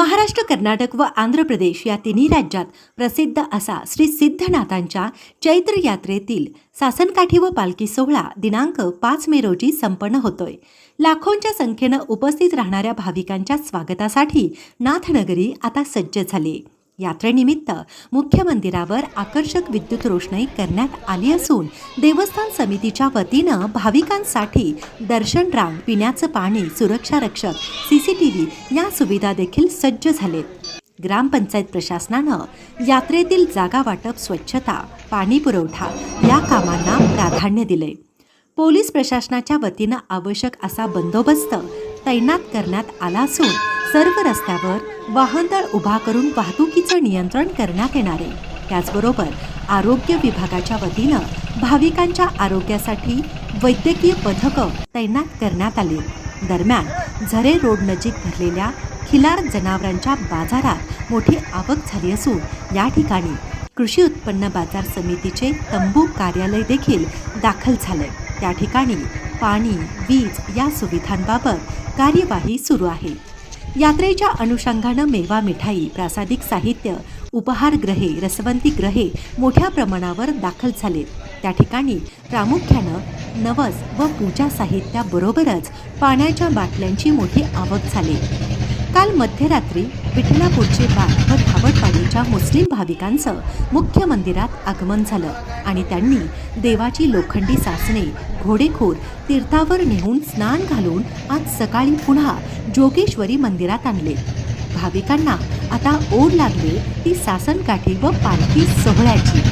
महाराष्ट्र कर्नाटक व आंध्र प्रदेश या तिन्ही राज्यात प्रसिद्ध असा श्री सिद्धनाथांच्या चैत्र यात्रेतील सासनकाठी व पालखी सोहळा दिनांक पाच मे रोजी संपन्न होतोय. लाखोंच्या संख्येनं उपस्थित राहणाऱ्या भाविकांच्या स्वागतासाठी नाथनगरी आता सज्ज झाली. यात्रेनिमित्त मुख्य मंदिरावर आकर्षक विद्युत रोषणाई करण्यात आली असून देवस्थान समितीच्या वतीनं भाविकांसाठी दर्शन रांग पिण्याचं पाणी सुरक्षा रक्षक सीसीटीव्ही या सुविधा देखील सज्ज झालेत. ग्रामपंचायत प्रशासनानं यात्रेतील जागा वाटप स्वच्छता पाणी पुरवठा या कामांना प्राधान्य दिले पोलीस प्रशासनाच्या वतीनं आवश्यक असा बंदोबस्त तैनात करण्यात आला असून सर्व रस्त्यावर वाहनतळ उभा करून वाहतुकीचं नियंत्रण करण्यात येणार. आहे त्याचबरोबर आरोग्य विभागाच्या वतीनं भाविकांच्या आरोग्यासाठी वैद्यकीय पथकं तैनात करण्यात आली. दरम्यान झरे रोड नजीक भरलेल्या खिलार जनावरांच्या बाजारात मोठी आवक झाली असून या ठिकाणी कृषी उत्पन्न बाजार समितीचे तंबू कार्यालय देखील दाखल झाले. त्या ठिकाणी पाणी वीज या सुविधांबाबत कार्यवाही सुरू आहे. यात्रेच्या अनुषंगानं मेवा मिठाई प्रासादिक साहित्य उपहारग्रहे रसवंती ग्रहे मोठ्या प्रमाणावर दाखल झालेत. त्या ठिकाणी प्रामुख्यानं नवस व पूजा साहित्याबरोबरच पाण्याच्या बाटल्यांची मोठी आवक झाली. काल मध्यरात्री विठ्ठलापूरचे बाग व धावटवाडीच्या मुस्लिम भाविकांचं मुख्य मंदिरात आगमन झालं आणि त्यांनी देवाची लोखंडी सासणे घोडेखोर तीर्थावर नेऊन स्नान घालून आज सकाळी पुन्हा जोगेश्वरी मंदिरात आणले. भाविकांना आता ओढ लागली ती सासनकाठी व पालखी सोहळ्याची.